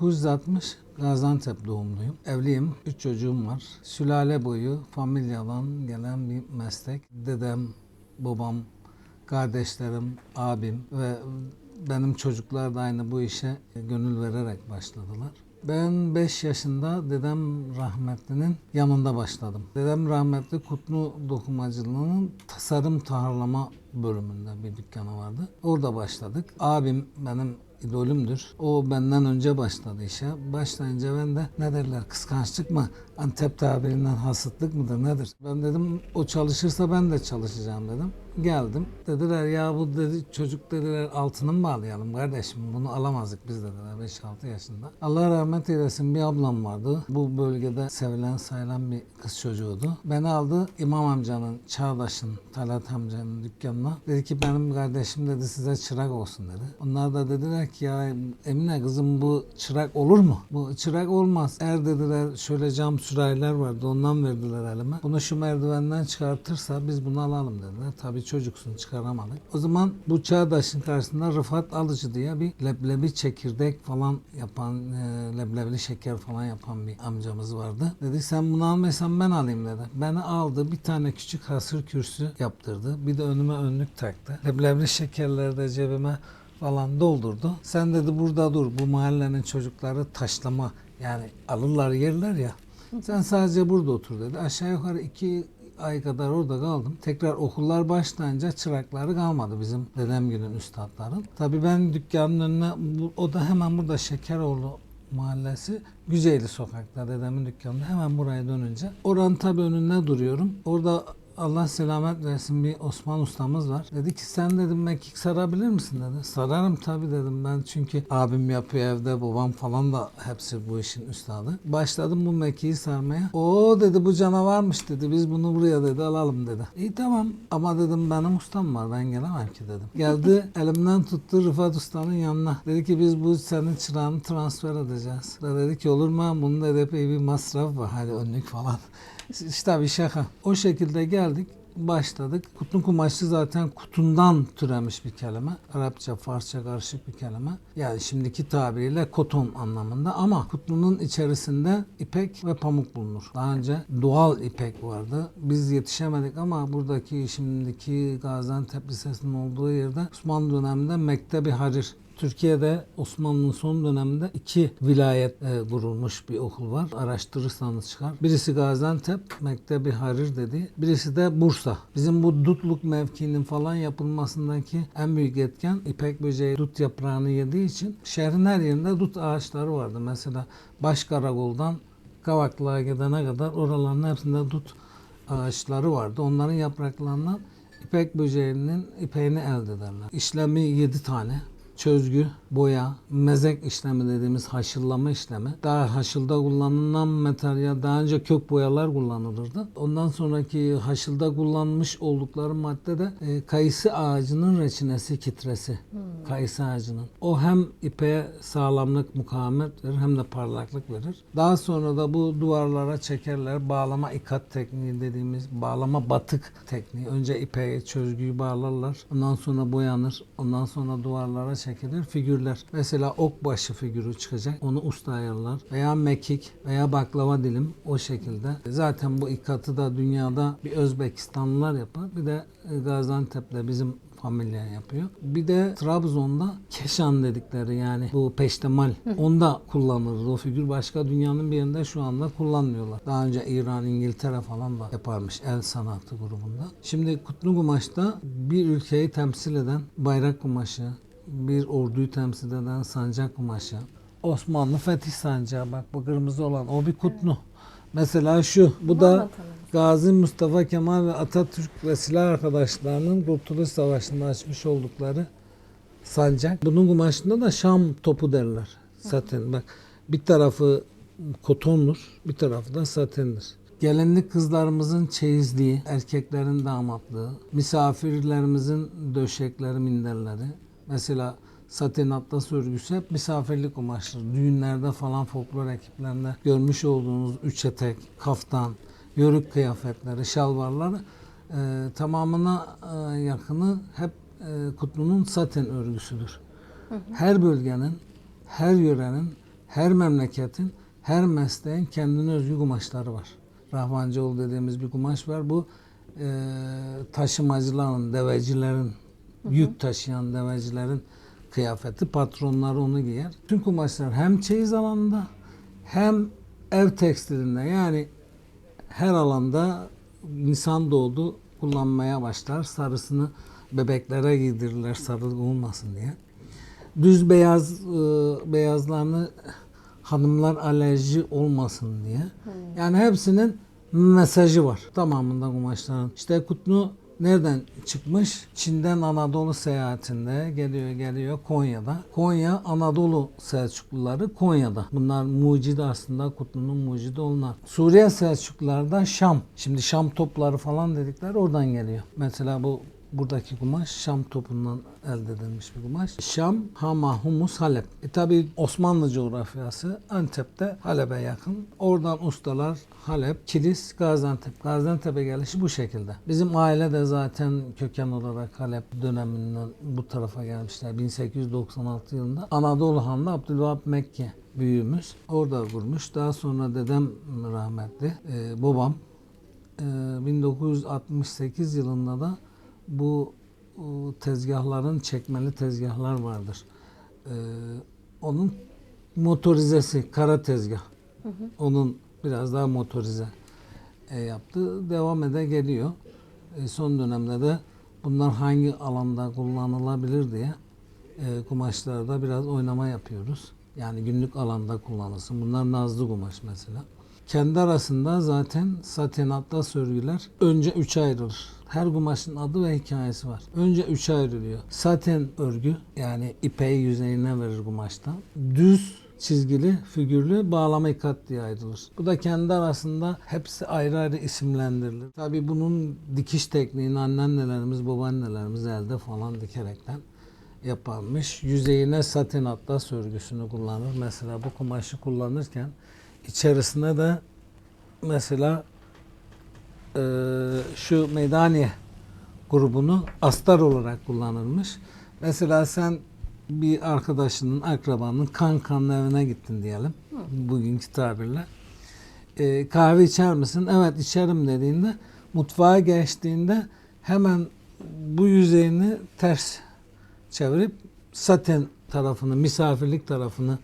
1960 Gaziantep doğumluyum. Evliyim. Üç çocuğum var. Sülale boyu familyadan gelen bir meslek. Dedem, babam, kardeşlerim, abim ve benim çocuklar da aynı bu işe gönül vererek başladılar. Ben 5 yaşında dedem rahmetlinin yanında başladım. Dedem rahmetli Kutlu Dokumacılığı'nın tasarım taharlama bölümünde bir dükkanı vardı. Orada başladık. Abim benim idolümdür. O benden önce başladı işe. Başlayınca ben de ne derler kıskançlık mı? Antep tabirinden hasıtlık mıdır nedir? Ben dedim o çalışırsa ben de çalışacağım dedim. Geldim. Dediler ya bu dedi çocuk dediler altını mı bağlayalım kardeşim bunu alamazdık biz dediler 5-6 yaşında. Allah rahmet eylesin bir ablam vardı. Bu bölgede sevilen sayılan bir kız çocuğuydu. Beni aldı İmam amcanın, Çağdaş'ın, Talat amcanın dükkanına. Dedi ki benim kardeşim dedi size çırak olsun dedi. Onlar da dediler ki ya Emine kızım bu çırak olur mu? Bu çırak olmaz. Eğer dediler şöyle cam sürahiler vardı ondan verdiler elime. Bunu şu merdivenden çıkartırsa biz bunu alalım dediler. Tabii çocuksun çıkaramadık. O zaman bu Çağdaş'ın karşısında Rıfat Alıcı diye bir leblebi çekirdek falan yapan, e, leblebili şeker falan yapan bir amcamız vardı. Dedi sen bunu almaysan ben alayım dedi. Beni aldı bir tane küçük hasır kürsü yaptırdı. Bir de önüme önlük taktı. Leblebili şekerleri de cebime falan doldurdu. Sen dedi burada dur bu mahallenin çocukları taşlama yani alırlar yerler ya. Sen sadece burada otur dedi. Aşağı yukarı iki ay kadar orada kaldım. Tekrar okullar başlayınca çırakları kalmadı bizim dedem günün üstadların. Tabii ben dükkanın önüne, o da hemen burada Şekeroğlu mahallesi Güzeyli sokakta dedemin dükkanında hemen buraya dönünce. Oranın tabii önünde duruyorum. Orada Allah selamet versin bir Osman ustamız var. Dedi ki sen dedim mekik sarabilir misin dedi. Sararım tabii dedim ben çünkü abim yapıyor evde babam falan da hepsi bu işin üstadı. Başladım bu mekiği sarmaya. O dedi bu canavarmış dedi biz bunu buraya dedi alalım dedi. İyi tamam ama dedim benim ustam var ben gelemem ki dedim. Geldi elimden tuttu Rıfat ustanın yanına. Dedi ki biz bu senin çırağını transfer edeceğiz. Da dedi ki olur mu bunun da epey bir masraf var hadi önlük falan. İşte bir şaka. O şekilde geldik başladık. Kutlu kumaşlı zaten kutundan türemiş bir kelime. Arapça, Farsça karışık bir kelime. Yani şimdiki tabiriyle koton anlamında ama kutlunun içerisinde ipek ve pamuk bulunur. Daha önce doğal ipek vardı. Biz yetişemedik ama buradaki şimdiki Gaziantep Lisesi'nin olduğu yerde Osmanlı döneminde Mektebi Harir Türkiye'de Osmanlı'nın son döneminde iki vilayet e, kurulmuş bir okul var. Araştırırsanız çıkar. Birisi Gaziantep, Mektebi Harir dedi. Birisi de Bursa. Bizim bu dutluk mevkinin falan yapılmasındaki en büyük etken ipek böceği dut yaprağını yediği için şehrin her yerinde dut ağaçları vardı. Mesela Başkarakol'dan Kavaklığa gidene kadar oraların hepsinde dut ağaçları vardı. Onların yapraklarından ipek böceğinin ipeğini elde ederler. İşlemi 7 tane çözgü, boya, mezek işlemi dediğimiz haşıllama işlemi. Daha haşılda kullanılan materyal daha önce kök boyalar kullanılırdı. Ondan sonraki haşılda kullanmış oldukları madde de e, kayısı ağacının reçinesi, kitresi. Kayısı ağacının. O hem ipeğe sağlamlık, mukavemet verir hem de parlaklık verir. Daha sonra da bu duvarlara çekerler. Bağlama ikat tekniği dediğimiz bağlama batık tekniği. Önce ipeğe çözgüyü bağlarlar. Ondan sonra boyanır. Ondan sonra duvarlara çekilir. Figürler. Mesela ok başı figürü çıkacak. Onu usta ayarlar. Veya mekik veya baklava dilim o şekilde. Zaten bu ikatı da dünyada bir Özbekistanlılar yapar. Bir de Gaziantep'te bizim familya yapıyor. Bir de Trabzon'da keşan dedikleri yani bu peştemal onda kullanılır. O figür başka dünyanın bir yerinde şu anda kullanmıyorlar. Daha önce İran, İngiltere falan da yaparmış el sanatı grubunda. Şimdi kutlu kumaşta bir ülkeyi temsil eden bayrak kumaşı, bir orduyu temsil eden sancak kumaşı. Osmanlı Fetih Sancağı bak bu kırmızı olan o bir kutlu. Mesela şu bu da. Gazi Mustafa Kemal ve Atatürk ve silah arkadaşlarının Kurtuluş Savaşı'nda açmış oldukları sancak. Bunun kumaşında da Şam topu derler. Saten bak bir tarafı kotondur, bir tarafı da satendir. Gelinlik kızlarımızın çeyizliği, erkeklerin damatlığı, misafirlerimizin döşekleri, minderleri. Mesela saten atlas örgüsü hep misafirlik kumaştır. Düğünlerde falan folklor ekiplerinde görmüş olduğunuz üç etek, kaftan, yörük kıyafetleri, şalvarları e, tamamına e, yakını hep e, kutlunun saten örgüsüdür. Her bölgenin, her yörenin, her memleketin, her mesleğin kendine özgü kumaşları var. Rahmancıoğlu dediğimiz bir kumaş var. Bu e, taşımacıların, devecilerin, yük taşıyan devecilerin kıyafeti. Patronları onu giyer. Tüm kumaşlar hem çeyiz alanında hem ev tekstilinde yani her alanda insan doğdu kullanmaya başlar. Sarısını bebeklere giydirirler sarı olmasın diye. Düz beyaz e, beyazlarını hanımlar alerji olmasın diye. Yani hepsinin mesajı var tamamında kumaşların. İşte Kutlu nereden çıkmış? Çin'den Anadolu seyahatinde geliyor geliyor Konya'da. Konya Anadolu Selçukluları Konya'da. Bunlar mucidi aslında Kutlu'nun mucidi onlar. Suriye Selçukluları da Şam. Şimdi Şam topları falan dedikler oradan geliyor. Mesela bu Buradaki kumaş Şam topundan elde edilmiş bir kumaş. Şam, Hama, Humus, Halep. E tabi Osmanlı coğrafyası Antep'te Halep'e yakın. Oradan ustalar Halep, Kilis, Gaziantep. Gaziantep'e gelişi bu şekilde. Bizim aile de zaten köken olarak Halep döneminden bu tarafa gelmişler. 1896 yılında Anadolu Han'da Abdülvahap Mekke büyüğümüz orada kurmuş. Daha sonra dedem rahmetli, e, babam e, 1968 yılında da bu e, tezgahların çekmeli tezgahlar vardır. E, onun motorizesi, kara tezgah. Onun biraz daha motorize e, yaptı. Devam ede geliyor. Son dönemde de bunlar hangi alanda kullanılabilir diye kumaşlarda biraz oynama yapıyoruz. Yani günlük alanda kullanılsın. Bunlar nazlı kumaş mesela. Kendi arasında zaten saten atlas örgüler önce üçe ayrılır. Her kumaşın adı ve hikayesi var. Önce üçe ayrılıyor. Saten örgü yani ipeği yüzeyine verir kumaştan. Düz çizgili, figürlü bağlama ikat diye ayrılır. Bu da kendi arasında hepsi ayrı ayrı isimlendirilir. Tabii bunun dikiş tekniğini anneannelerimiz, babaannelerimiz elde falan dikerekten yaparmış. Yüzeyine saten atlas örgüsünü kullanır. Mesela bu kumaşı kullanırken içerisine de mesela e, şu meydaniye grubunu astar olarak kullanılmış. Mesela sen bir arkadaşının, akrabanın kan kanlı evine gittin diyelim. Bugünkü tabirle. E, kahve içer misin? Evet içerim dediğinde mutfağa geçtiğinde hemen bu yüzeyini ters çevirip saten tarafını, misafirlik tarafını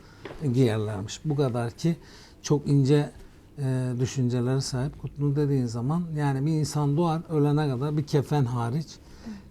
giyerlermiş. Bu kadar ki çok ince e, düşüncelere sahip. Kutlu dediğin zaman yani bir insan doğar ölene kadar bir kefen hariç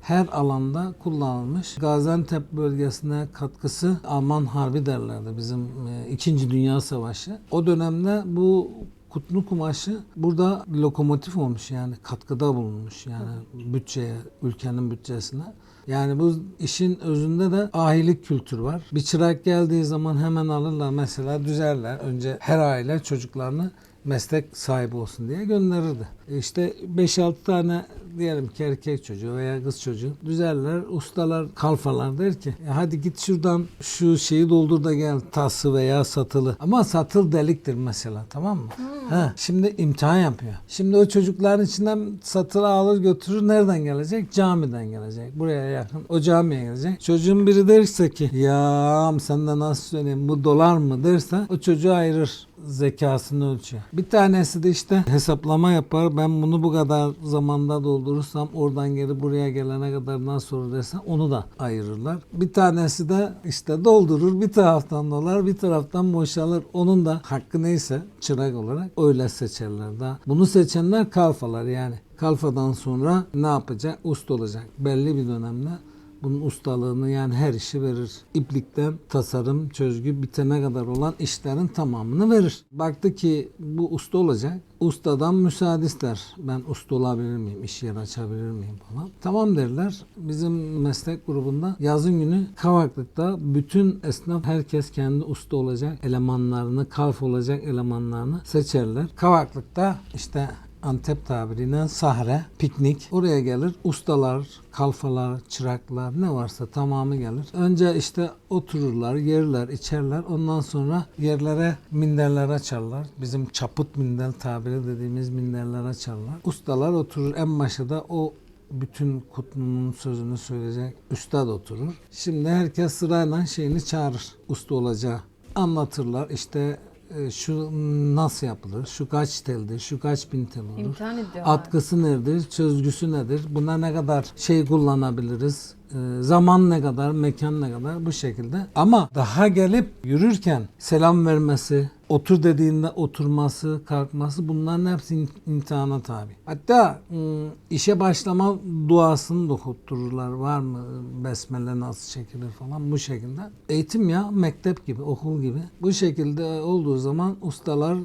her alanda kullanılmış. Gaziantep bölgesine katkısı Alman Harbi derlerdi bizim e, İkinci Dünya Savaşı. O dönemde bu kutlu kumaşı burada lokomotif olmuş yani katkıda bulunmuş yani bütçeye, ülkenin bütçesine. Yani bu işin özünde de ahilik kültürü var. Bir çırak geldiği zaman hemen alırlar mesela düzerler. Önce her aile çocuklarını meslek sahibi olsun diye gönderirdi. İşte 5-6 tane diyelim ki erkek çocuğu veya kız çocuğu düzerler, ustalar, kalfalar der ki "Ya hadi git şuradan şu şeyi doldur da gel tası veya satılı. Ama satıl deliktir mesela tamam mı? Ha, şimdi imtihan yapıyor. Şimdi o çocukların içinden satılı alır götürür nereden gelecek? Camiden gelecek. Buraya yakın. O camiye gelecek. Çocuğun biri derse ki ya sen de nasıl söyleyeyim bu dolar mı derse o çocuğu ayırır zekasını ölçüyor. Bir tanesi de işte hesaplama yapar. Ben bunu bu kadar zamanda doldurursam oradan geri buraya gelene kadar nasıl olur derse onu da ayırırlar. Bir tanesi de işte doldurur. Bir taraftan dolar bir taraftan boşalır. Onun da hakkı neyse çırak olarak öyle seçerler. Daha. Bunu seçenler kalfalar yani. Kalfadan sonra ne yapacak? Usta olacak. Belli bir dönemde bunun ustalığını yani her işi verir. İplikten tasarım, çözgü bitene kadar olan işlerin tamamını verir. Baktı ki bu usta olacak. Ustadan müsaade ister. Ben usta olabilir miyim? İş yeri açabilir miyim falan. Tamam derler. Bizim meslek grubunda yazın günü Kavaklık'ta bütün esnaf herkes kendi usta olacak elemanlarını, kalf olacak elemanlarını seçerler. Kavaklık'ta işte Antep tabiriyle sahre, piknik. Oraya gelir ustalar, kalfalar, çıraklar ne varsa tamamı gelir. Önce işte otururlar, yerler, içerler. Ondan sonra yerlere minderler açarlar. Bizim çaput minder tabiri dediğimiz minderler açarlar. Ustalar oturur. En başta o bütün kutlunun sözünü söyleyecek üstad oturur. Şimdi herkes sırayla şeyini çağırır. Usta olacağı anlatırlar. İşte e, şu nasıl yapılır, şu kaç teldir, şu kaç bin tel olur. İmtihan ediyorlar. Atkısı nedir, çözgüsü nedir? Buna ne kadar şey kullanabiliriz? Ee, zaman ne kadar, mekan ne kadar bu şekilde. Ama daha gelip yürürken selam vermesi, otur dediğinde oturması, kalkması bunların hepsi im- imtihana tabi. Hatta ım, işe başlama duasını da okuttururlar. Var mı besmele nasıl çekilir falan bu şekilde. Eğitim ya mektep gibi, okul gibi. Bu şekilde olduğu zaman ustalar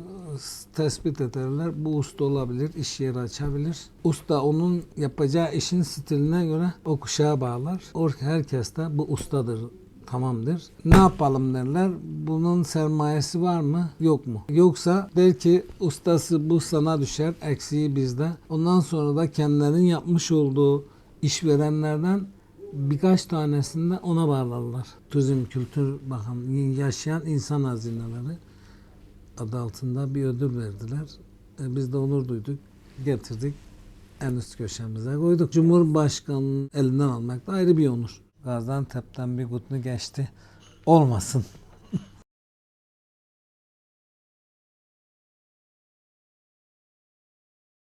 tespit ederler. Bu usta olabilir, iş yeri açabilir. Usta onun yapacağı işin stiline göre o kuşağa bağlar. Herkes de bu ustadır tamamdır. Ne yapalım derler. Bunun sermayesi var mı? Yok mu? Yoksa der ki ustası bu sana düşer. Eksiği bizde. Ondan sonra da kendilerinin yapmış olduğu işverenlerden birkaç tanesini de ona bağlarlar. Turizm Kültür Bakanlığı yaşayan insan hazineleri adı altında bir ödül verdiler. E, biz de onur duyduk. Getirdik. En üst köşemize koyduk. Cumhurbaşkanının elinden almak da ayrı bir onur. Gaziantep'ten bir kutlu geçti. Olmasın.